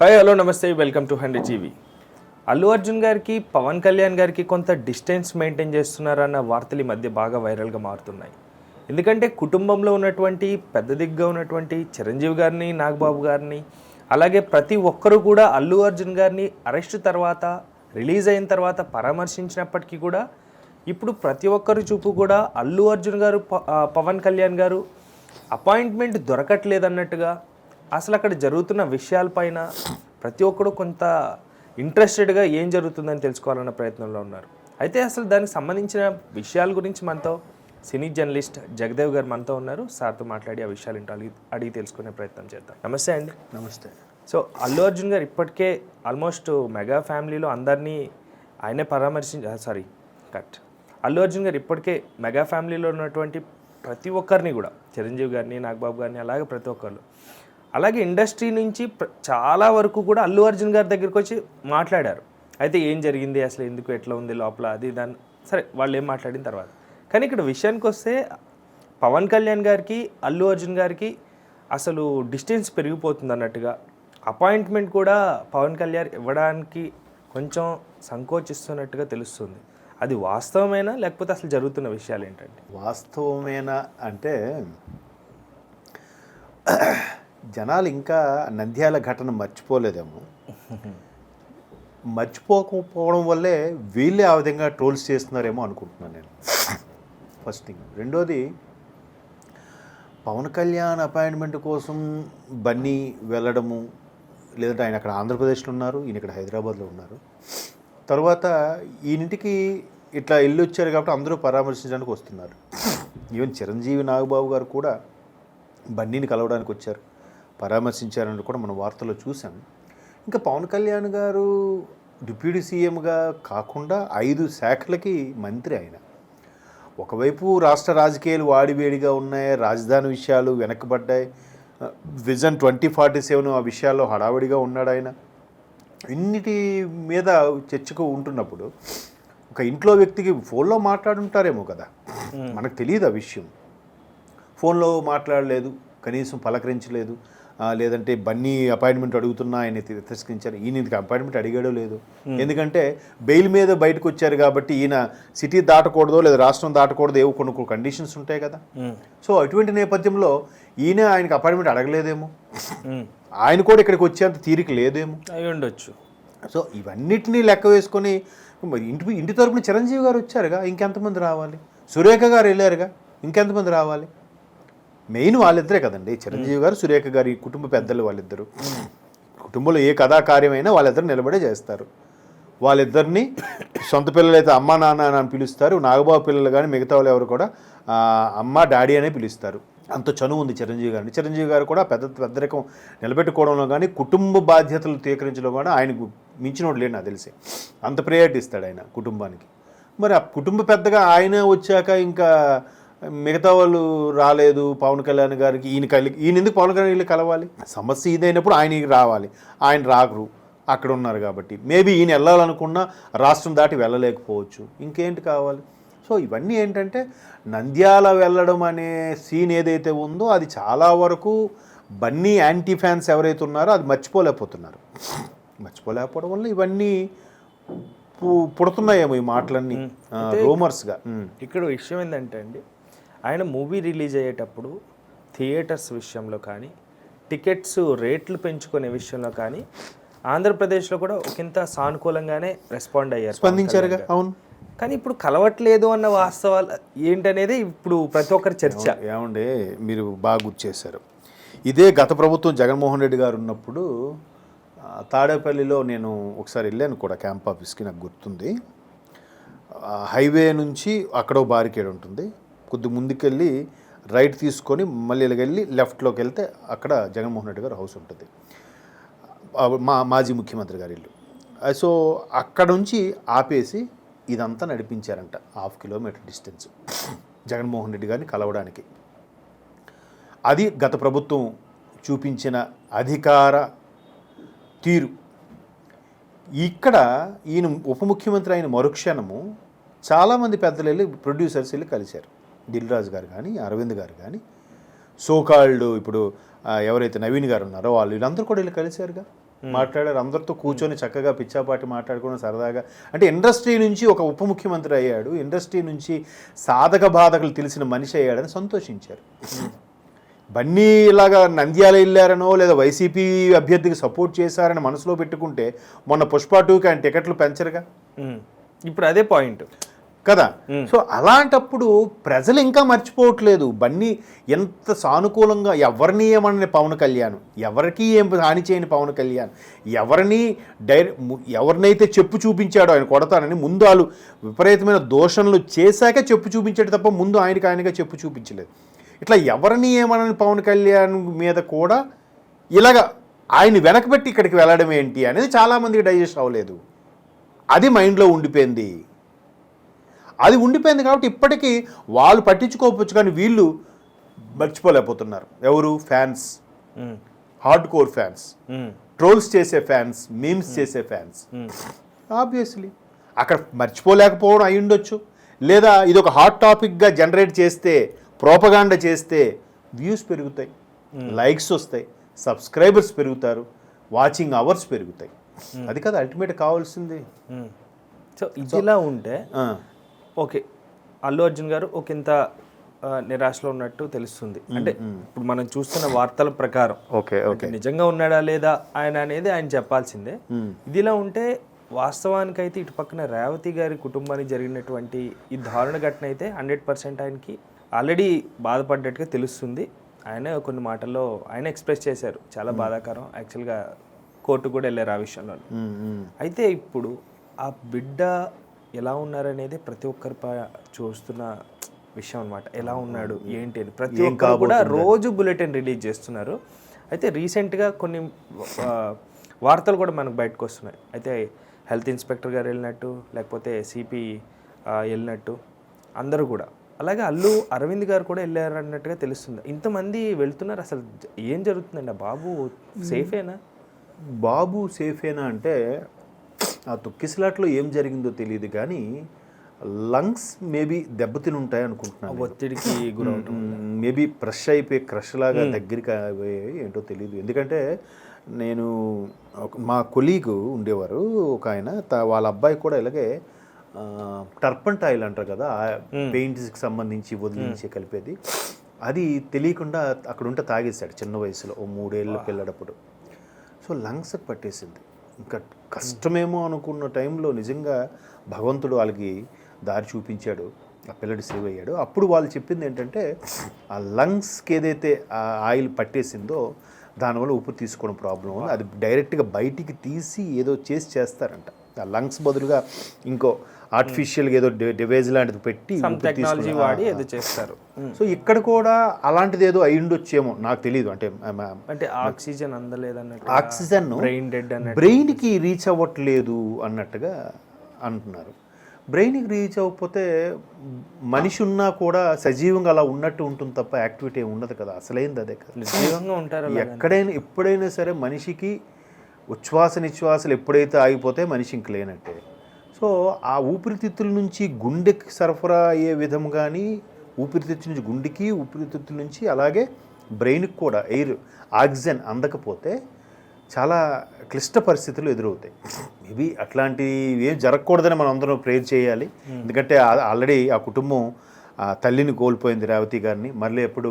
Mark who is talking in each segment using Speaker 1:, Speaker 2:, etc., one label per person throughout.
Speaker 1: Hi hello నమస్తే welcome to hundred TV. Allu Arjun గారికి పవన్ కళ్యాణ్ గారికి కొంత డిస్టెన్స్ మెయింటైన్ చేస్తున్నారన్న వార్తలు ఈ మధ్య బాగా వైరల్గా మారుతున్నాయి. ఎందుకంటే కుటుంబంలో ఉన్నటువంటి పెద్ద దిగ్గా ఉన్నటువంటి చిరంజీవి గారిని నాగబాబు గారిని అలాగే ప్రతి ఒక్కరూ కూడా అల్లు అర్జున్ గారిని అరెస్ట్ తర్వాత రిలీజ్ అయిన తర్వాత పరామర్శించినప్పటికీ కూడా ఇప్పుడు ప్రతి ఒక్కరి చూపు కూడా అల్లు అర్జున్ గారు పవన్ కళ్యాణ్ గారు అపాయింట్మెంట్ దొరకట్లేదన్నట్టుగా అసలు అక్కడ జరుగుతున్న విషయాలపైన ప్రతి ఒక్కరు కొంత ఇంట్రెస్టెడ్గా ఏం జరుగుతుందని తెలుసుకోవాలన్న ప్రయత్నంలో ఉన్నారు. అయితే అసలు దానికి సంబంధించిన విషయాల గురించి మనతో సినీ జర్నలిస్ట్ జగదేవ్ గారు మనతో ఉన్నారు. సార్తో మాట్లాడి ఆ విషయాలు ఏంటో అడిగి అడిగి తెలుసుకునే ప్రయత్నం చేద్దాం. నమస్తే అండి.
Speaker 2: నమస్తే.
Speaker 1: సో అల్లు అర్జున్ గారు ఇప్పటికే ఆల్మోస్ట్ మెగా ఫ్యామిలీలో అందరినీ ఆయనే పరామర్శించ సారీ కట్ అల్లు అర్జున్ గారు ఇప్పటికే మెగా ఫ్యామిలీలో ఉన్నటువంటి ప్రతి ఒక్కరిని కూడా చిరంజీవి గారిని నాగబాబు గారిని అలాగే ప్రతి ఒక్కరు అలాగే ఇండస్ట్రీ నుంచి చాలా వరకు కూడా అల్లు అర్జున్ గారి దగ్గరికి వచ్చి మాట్లాడారు. అయితే ఏం జరిగింది? అసలు ఎందుకు ఎట్లా ఉంది లోపల? అది దాన్ని సరే వాళ్ళు ఏం మాట్లాడిన తర్వాత. కానీ ఇక్కడ విషయానికి వస్తే పవన్ కళ్యాణ్ గారికి అల్లు అర్జున్ గారికి అసలు డిస్టెన్స్ పెరిగిపోతుంది అన్నట్టుగా. అపాయింట్మెంట్ కూడా పవన్ కళ్యాణ్ ఇవ్వడానికి కొంచెం సంకోచిస్తున్నట్టుగా తెలుస్తుంది. అది వాస్తవమేనా? లేకపోతే అసలు జరుగుతున్న విషయాలు ఏంటంటే
Speaker 2: వాస్తవమేనా అంటే జనాలు ఇంకా నంద్యాల ఘటన మర్చిపోలేదేమో. మర్చిపోకపోవడం వల్లే వీళ్ళే ఆ విధంగా ట్రోల్స్ చేస్తున్నారేమో అనుకుంటున్నాను నేను. First thing. రెండోది పవన్ కళ్యాణ్ అపాయింట్మెంట్ కోసం బన్నీ వెళ్ళడము లేదంటే ఆయన అక్కడ ఆంధ్రప్రదేశ్లో ఉన్నారు ఈయన ఇక్కడ హైదరాబాద్లో ఉన్నారు. తర్వాత ఈయనింటికి ఇట్లా ఇల్లు వచ్చారు కాబట్టి అందరూ పరామర్శించడానికి వస్తున్నారు. ఈవెన్ చిరంజీవి నాగబాబు గారు కూడా బన్నీని కలవడానికి వచ్చారు. పరామర్శించారని కూడా మనం వార్తల్లో చూసాం. ఇంకా పవన్ కళ్యాణ్ గారు డిప్యూటీ సీఎంగా కాకుండా ఐదు శాఖలకి మంత్రి ఆయన. ఒకవైపు రాష్ట్ర రాజకీయాలు వాడివేడిగా ఉన్నాయి రాజధాని విషయాలు వెనకబడ్డాయి. విజన్ ట్వంటీ ఫార్టీ సెవెన్ ఆ విషయాల్లో హడావిడిగా ఉన్నాడు ఆయన. ఇన్నిటి మీద చర్చకు ఉంటున్నప్పుడు ఒక ఇంట్లో వ్యక్తికి ఫోన్లో మాట్లాడుంటారేమో కదా. మనకు తెలియదు ఆ విషయం. ఫోన్లో మాట్లాడలేదు కనీసం పలకరించలేదు. లేదంటే బన్నీ అపాయింట్మెంట్ అడుగుతున్నా ఆయన తిరస్కరించారు. ఈయన ఇందుకు అపాయింట్మెంట్ అడిగాడో లేదు? ఎందుకంటే బెయిల్ మీద బయటకు వచ్చారు కాబట్టి ఈయన సిటీ దాటకూడదో లేదా రాష్ట్రం దాటకూడదో ఏవో కొన్ని కొన్ని కండిషన్స్ ఉంటాయి కదా. సో అటువంటి నేపథ్యంలో ఈయన ఆయనకు అపాయింట్మెంట్ అడగలేదేమో? ఆయన కూడా ఇక్కడికి వచ్చేంత తీరిక లేదేమో?
Speaker 1: అయి ఉండొచ్చు.
Speaker 2: సో ఇవన్నిటినీ లెక్క వేసుకొని మరి ఇంటి ఇంటి తరపున చిరంజీవి గారు వచ్చారుగా ఇంకెంతమంది రావాలి? సురేఖ గారు వెళ్ళారుగా ఇంకెంతమంది రావాలి? మెయిన్ వాళ్ళిద్దరే కదండి. చిరంజీవి గారు సురేఖ గారి కుటుంబ పెద్దలు వాళ్ళిద్దరు. కుటుంబంలో ఏ కథా కార్యమైనా వాళ్ళిద్దరు నిలబడే చేస్తారు. వాళ్ళిద్దరిని సొంత పిల్లలైతే అమ్మ నాన్న అని పిలుస్తారు. నాగబాబు పిల్లలు కానీ మిగతా వాళ్ళు ఎవరు కూడా అమ్మ డాడీ అనే పిలుస్తారు. అంత చనువు ఉంది చిరంజీవి గారిని. చిరంజీవి గారు కూడా పెద్ద పెద్దరికం నిలబెట్టుకోవడంలో కానీ కుటుంబ బాధ్యతలు తీకరించడం కూడా ఆయనకు మించినోడు లేడు నాకు తెలిసి. అంత ప్రయారిటీ ఇస్తాడు ఆయన కుటుంబానికి. మరి ఆ కుటుంబ పెద్దగా ఆయన వచ్చాక ఇంకా మిగతా వాళ్ళు రాలేదు పవన్ కళ్యాణ్ గారికి ఈయన కలి ఈయన ఎందుకు పవన్ కళ్యాణ్ వీళ్ళు కలవాలి? సమస్య ఇదైనప్పుడు ఆయనకి రావాలి. ఆయన రాకరు. అక్కడ ఉన్నారు కాబట్టి. మేబీ ఈయన వెళ్ళాలనుకున్నా రాష్ట్రం దాటి వెళ్ళలేకపోవచ్చు. ఇంకేంటి కావాలి? సో ఇవన్నీ ఏంటంటే నంద్యాల వెళ్ళడం అనే సీన్ ఏదైతే ఉందో అది చాలా వరకు బన్నీ యాంటీ ఫ్యాన్స్ ఎవరైతే ఉన్నారో అది మర్చిపోలేకపోతున్నారు. మర్చిపోలేకపోవడం వల్ల ఇవన్నీ పుడుతున్నాయేమో ఈ మాటలన్నీ. రూమర్స్గా
Speaker 1: ఇక్కడ విషయం ఏంటంటే అండి ఆయన మూవీ రిలీజ్ అయ్యేటప్పుడు థియేటర్స్ విషయంలో కానీ టికెట్స్ రేట్లు పెంచుకునే విషయంలో కానీ ఆంధ్రప్రదేశ్లో కూడా ఒకంత సానుకూలంగానే రెస్పాండ్ అయ్యారు గారు.
Speaker 2: అవును.
Speaker 1: కానీ ఇప్పుడు కలవట్లేదు అన్న వాస్తవాలు ఏంటనేది ఇప్పుడు ప్రతి ఒక్కరి చర్చ.
Speaker 2: ఏమండే మీరు బాగా గుర్తు చేశారు. ఇదే గత ప్రభుత్వం జగన్మోహన్ రెడ్డి గారు ఉన్నప్పుడు తాడేపల్లిలో నేను ఒకసారి వెళ్ళాను కూడా క్యాంప్ ఆఫీస్కి నాకు గుర్తుంది. హైవే నుంచి అక్కడ బారికేడ్ ఉంటుంది. కొద్ది ముందుకెళ్ళి రైట్ తీసుకొని మళ్ళీ వెళ్ళి లెఫ్ట్లోకి వెళ్తే అక్కడ జగన్మోహన్ రెడ్డి గారు హౌస్ ఉంటుంది. మా మాజీ ముఖ్యమంత్రి గారి ఇల్లు. సో అక్కడ నుంచి ఆపేసి ఇదంతా నడిపించారంట half kilometre distance. Jaganmohan Reddy గారిని కలవడానికి. అది గత ప్రభుత్వం చూపించిన అధికార తీరు. ఇక్కడ ఈయన ఉప ముఖ్యమంత్రి అయిన మరుక్షణము చాలామంది పెద్దలు వెళ్ళి ప్రొడ్యూసర్స్ వెళ్ళి కలిశారు. దిల్ రాజు గారు కానీ అరవింద్ గారు కానీ సోకాల్డ్ ఇప్పుడు ఎవరైతే నవీన్ గారు ఉన్నారో వాళ్ళు వీళ్ళందరూ కూడా వెళ్ళి కలిశారుగా. మాట్లాడారు. అందరితో కూర్చొని చక్కగా పిచ్చాపాటి మాట్లాడుకోవడం సరదాగా. అంటే ఇండస్ట్రీ నుంచి ఒక ఉప ముఖ్యమంత్రి అయ్యాడు. ఇండస్ట్రీ నుంచి సాధక బాధకులు తెలిసిన మనిషి అయ్యాడని సంతోషించారు. బన్నీ ఇలాగా నంద్యాల వెళ్ళారనో లేదా వైసీపీ అభ్యర్థికి సపోర్ట్ చేశారని మనసులో పెట్టుకుంటే మొన్న పుష్ప టూకి ఆయన టికెట్లు పెంచరుగా.
Speaker 1: ఇప్పుడు అదే పాయింట్.
Speaker 2: కదా? సో అలాంటప్పుడు ప్రజలు ఇంకా మర్చిపోవట్లేదు. బన్నీ ఎంత సానుకూలంగా ఎవరిని ఏమని పవన్ కళ్యాణ్? ఎవరికి ఏం హాని చేయని పవన్ కళ్యాణ్? ఎవరిని డైరె ఎవరినైతే చెప్పు చూపించాడో ఆయన కొడతానని ముందు వాళ్ళు విపరీతమైన దోషణలు చేశాక చెప్పు చూపించాడు తప్ప ముందు ఆయనకి ఆయనగా చెప్పు చూపించలేదు. ఇట్లా ఎవరిని ఏమనని పవన్ కళ్యాణ్ మీద కూడా ఇలాగ ఆయన వెనకబెట్టి ఇక్కడికి వెళ్ళడం ఏంటి అనేది చాలామందికి డైజెస్ట్ అవ్వలేదు. అది మైండ్లో ఉండిపోయింది. అది ఉండిపోయింది కాబట్టి ఇప్పటికీ వాళ్ళు పట్టించుకోవచ్చు కానీ వీళ్ళు మర్చిపోలేకపోతున్నారు. ఎవరు? Fans. Hard core fans. Trolls చేసే ఫ్యాన్స్ మీమ్స్ చేసే ఫ్యాన్స్. ఆబ్వియస్లీ. అక్కడ మర్చిపోలేకపోవడం అయి ఉండొచ్చు. లేదా ఇది ఒక హాట్ టాపిక్గా జనరేట్ చేస్తే ప్రోపగాండ చేస్తే వ్యూస్ పెరుగుతాయి. లైక్స్ వస్తాయి. సబ్స్క్రైబర్స్ పెరుగుతారు. వాచింగ్ అవర్స్ పెరుగుతాయి. అది కదా అల్టిమేట్ కావాల్సింది.
Speaker 1: సో ఇదిలా ఉంటే ఓకే. అల్లు అర్జున్ గారు ఒక ఇంత నిరాశలో ఉన్నట్టు తెలుస్తుంది. అంటే ఇప్పుడు మనం చూస్తున్న వార్తల ప్రకారం
Speaker 2: ఓకే ఓకే.
Speaker 1: నిజంగా ఉన్నాడా లేదా ఆయన అనేది ఆయన చెప్పాల్సిందే. ఇదిలా ఉంటే వాస్తవానికైతే ఇటు పక్కన రేవతి గారి కుటుంబానికి జరిగినటువంటి ఈ దారుణ ఘటన అయితే హండ్రెడ్ పర్సెంట్ ఆయనకి ఆల్రెడీ బాధపడ్డట్టుగా తెలుస్తుంది. ఆయన కొన్ని మాటల్లో ఆయన ఎక్స్ప్రెస్ చేశారు. చాలా బాధాకరం. యాక్చువల్గా కోర్టు కూడా వెళ్ళారు ఆ విషయంలో. అయితే ఇప్పుడు ఆ బిడ్డ ఎలా ఉన్నారనేది ప్రతి ఒక్కరు ప- చూస్తున్న విషయం అనమాట ఎలా ఉన్నాడు ఏంటి అని. ప్రతి ఒక్కరు కూడా రోజు బులెటిన్ రిలీజ్ చేస్తున్నారు. అయితే రీసెంట్గా కొన్ని వార్తలు కూడా మనకు బయటకు వస్తున్నాయి. అయితే హెల్త్ ఇన్స్పెక్టర్ గారు వెళ్ళినట్టు లేకపోతే సిపి వెళ్ళినట్టు అందరూ కూడా. అలాగే అల్లు అరవింద్ గారు కూడా వెళ్ళారు అన్నట్టుగా తెలుస్తుంది. ఇంతమంది వెళ్తున్నారు అసలు ఏం జరుగుతుందండి? బాబు సేఫేనా?
Speaker 2: బాబు సేఫేనా అంటే ఆ తొక్కిసలాట్లో ఏం జరిగిందో తెలియదు కానీ లంగ్స్ మేబీ దెబ్బతిని ఉంటాయి అనుకుంటున్నాను
Speaker 1: ఒత్తిడికి గురవుతుంది
Speaker 2: మేబీ క్రష్ అయిపోయి క్రష్ లాగా దగ్గరికి అయిపోయాయి ఏంటో తెలియదు ఎందుకంటే నేను మా కొలీగ్ ఉండేవారు ఒక ఆయన వాళ్ళ అబ్బాయి కూడా ఇలాగే టర్పంట్ ఆయిల్ అంటారు కదా పెయింట్స్కి సంబంధించి వదిలించి కలిపేది. అది తెలియకుండా అక్కడ ఉంటే తాగేశాడు చిన్న వయసులో ఓ మూడేళ్ళ పిల్లడప్పుడు సో లంగ్స్కి పట్టేసింది. ఇంకా కష్టమేమో అనుకున్న టైంలో నిజంగా భగవంతుడు వాళ్ళకి దారి చూపించాడు ఆ పిల్లడు సేవ్ అయ్యాడు. అప్పుడు వాళ్ళు చెప్పింది ఏంటంటే ఆ లంగ్స్కి ఏదైతే ఆ ఆయిల్ పట్టేసిందో దానివల్ల ఊపిరి తీసుకోవడం ప్రాబ్లం అది డైరెక్ట్గా బయటికి తీసి ఏదో చేసి చేస్తారంట. ఆ లంగ్స్ బదులుగా ఇంకో ఆర్టిఫిషియల్గా ఏదో డివైజ్ లాంటిది పెట్టి
Speaker 1: టెక్నాలజీ వాడి ఏదో చేస్తారు.
Speaker 2: సో ఇక్కడ కూడా అలాంటిది ఏదో అయి ఉండొచ్చేమో నాకు తెలియదు అంటే
Speaker 1: అంటే ఆక్సిజన్ అందలేదన్నట్టు
Speaker 2: ఆక్సిజన్
Speaker 1: బ్రెయిన్ డెడ్ అన్నట్టు.
Speaker 2: బ్రెయిన్కి రీచ్ అవ్వట్లేదు అన్నట్టుగా అంటున్నారు. బ్రెయిన్కి రీచ్ అవ్వకపోతే మనిషి ఉన్నా కూడా సజీవంగా అలా ఉన్నట్టు ఉంటుంది తప్ప యాక్టివిటీ ఉండదు కదా. అసలైంది అదే కదా?
Speaker 1: జీవంగా ఉంటారు.
Speaker 2: ఎక్కడైనా ఎప్పుడైనా సరే మనిషికి ఉచ్ఛ్వాస నిశ్వాసలు ఎప్పుడైతే ఆగిపోతే మనిషి ఇంక లేనట్టే. సో ఆ ఊపిరితిత్తుల నుంచి గుండెకి సరఫరా అయ్యే విధం కానీ ఊపిరితిత్తుల నుంచి గుండెకి ఊపిరితిత్తుల నుంచి అలాగే బ్రెయిన్కి కూడా ఎయిర్ ఆక్సిజన్ అందకపోతే చాలా క్లిష్ట పరిస్థితులు ఎదురవుతాయి. మేబీ అట్లాంటివి ఏం జరగకూడదని మనం అందరం ప్రేర్ చేయాలి. ఎందుకంటే ఆల్రెడీ ఆ కుటుంబం ఆ తల్లిని కోల్పోయింది రేవతి గారిని. మళ్ళీ ఎప్పుడు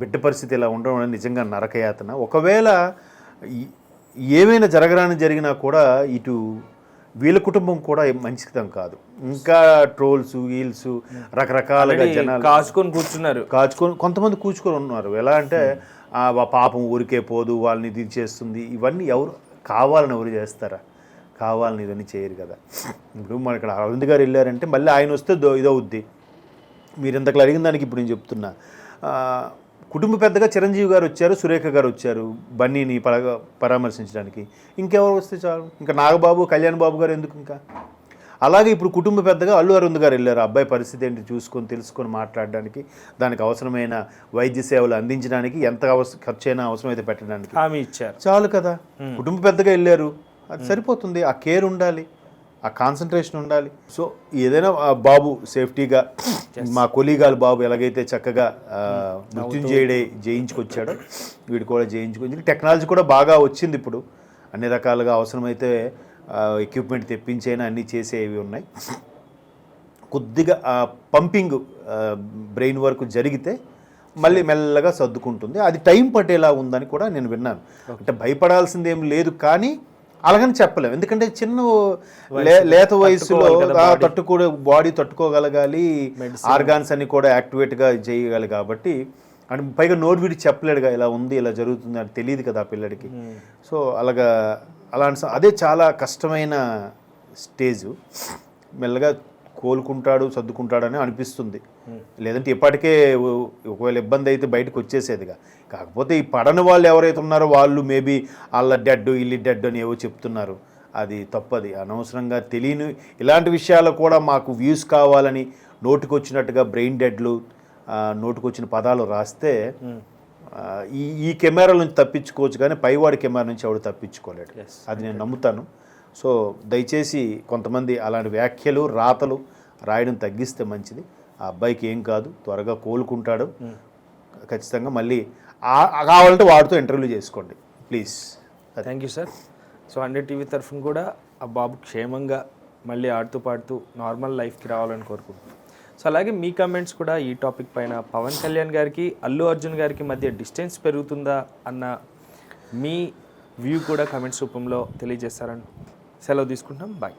Speaker 2: బిడ్డ పరిస్థితి ఇలా ఉండడం అనేది నిజంగా నరకయాతన. ఒకవేళ ఏమైనా జరగరాని జరిగినా కూడా ఇటు వీళ్ళ కుటుంబం కూడా ఏం మంచిదం కాదు. ఇంకా ట్రోల్స్ వీల్స్ రకరకాలుగా జనాలు
Speaker 1: కాచుకొని కూర్చున్నారు.
Speaker 2: కాచుకొని కొంతమంది కూర్చుకొని ఉన్నారు. ఎలా అంటే పాపం ఊరికే పోదు వాళ్ళని ఇది చేస్తుంది. ఇవన్నీ ఎవరు కావాలని ఎవరు చేస్తారా? కావాలని ఇవన్నీ చేయరు కదా. ఇప్పుడు మన ఇక్కడ అరవింద్ గారు వెళ్ళారంటే మళ్ళీ ఆయన వస్తే దో ఇదవుద్ది. మీరు ఇంతకు అడిగిన దానికి ఇప్పుడు నేను చెప్తున్నా. కుటుంబ పెద్దగా చిరంజీవి గారు వచ్చారు సురేఖ గారు వచ్చారు బన్నీని పరగ పరామర్శించడానికి. ఇంకెవరు వస్తే చాలు? ఇంకా నాగబాబు కళ్యాణ్ బాబు గారు ఎందుకు ఇంకా? అలాగే ఇప్పుడు కుటుంబ పెద్దగా అల్లు అరుణ్ గారు వెళ్ళారు. అబ్బాయి పరిస్థితి ఏంటి? చూసుకొని తెలుసుకొని మాట్లాడడానికి దానికి అవసరమైన వైద్య సేవలు అందించడానికి ఎంత అవసరం ఖర్చు అయినా అవసరమైతే పెట్టడానికి.
Speaker 1: హామీ ఇచ్చారు.
Speaker 2: చాలు కదా. కుటుంబ పెద్దగా వెళ్ళారు. అది సరిపోతుంది. ఆ కేర్ ఉండాలి. ఆ కాన్సన్ట్రేషన్ ఉండాలి. సో ఏదైనా బాబు సేఫ్టీగా మా కొలీగాలు బాబు ఎలాగైతే చక్కగా ఆ, మృత్యుంజయుడే జయించుకొచ్చాడో వీడు కూడా జయించుకొచ్చి టెక్నాలజీ కూడా బాగా వచ్చింది ఇప్పుడు. అన్ని రకాలుగా అవసరమైతే ఎక్విప్మెంట్ తెప్పించైనా అన్నీ చేసేవి ఉన్నాయి. కొద్దిగా పంపింగ్ బ్రెయిన్ వర్క్ జరిగితే మళ్ళీ మెల్లగా సర్దుకుంటుంది. అది టైం పట్టేలా ఉందని కూడా నేను విన్నాను. అంటే భయపడాల్సింది ఏం లేదు కానీ అలాగని చెప్పలేము ఎందుకంటే చిన్న లే- లేత వయసులో ఆ తట్టుకో బాడీ తట్టుకోగలగాలి ఆర్గాన్స్ అన్ని కూడా యాక్టివేట్గా చేయగలి కాబట్టి అండ్ పైగా నోట్ విడి చెప్పలేడుగా ఇలా ఉంది ఇలా జరుగుతుంది అని తెలియదు కదా ఆ పిల్లడికి. సో అలాగా అలాంటి అదే చాలా కష్టమైన స్టేజు. మెల్లగా కోలుకుంటాడు సర్దుకుంటాడని అనిపిస్తుంది. లేదంటే ఇప్పటికే ఒకవేళ ఇబ్బంది అయితే బయటకు వచ్చేసేదిగా. కాకపోతే ఈ పడని వాళ్ళు ఎవరైతే ఉన్నారో వాళ్ళు మేబీ వాళ్ళ డెడ్ ఇల్లు డెడ్ అని ఏవో చెప్తున్నారు. అది తప్పది. అనవసరంగా తెలియని ఇలాంటి విషయాలు కూడా మాకు వ్యూస్ కావాలని నోటికి వచ్చినట్టుగా బ్రెయిన్ డెడ్లు నోటికి వచ్చిన పదాలు రాస్తే ఆ, ఈ ఈ కెమెరాల నుంచి తప్పించుకోవచ్చు కానీ పైవాడి కెమెరా నుంచి ఎవడు తప్పించుకోలేడు. అది నేను నమ్ముతాను. సో దయచేసి కొంతమంది అలాంటి వ్యాఖ్యలు రాతలు రాయడం తగ్గిస్తే మంచిది. ఆ అబ్బాయికి ఏం కాదు త్వరగా కోలుకుంటాడు. ఖచ్చితంగా మళ్ళీ కావాలంటే వాడితో ఇంటర్వ్యూ చేసుకోండి please.
Speaker 1: Thank you sir so hundred TV తరఫున కూడా ఆ బాబు క్షేమంగా మళ్ళీ ఆడుతూ పాడుతూ నార్మల్ లైఫ్కి రావాలని కోరుకుంటున్నాం. సో అలాగే మీ కమెంట్స్ కూడా ఈ టాపిక్ పైన పవన్ కళ్యాణ్ గారికి అల్లు అర్జున్ గారికి మధ్య డిస్టెన్స్ పెరుగుతుందా అన్న మీ వ్యూ కూడా కమెంట్స్ రూపంలో తెలియజేస్తారని సెలవు తీసుకుంటాం బాయ్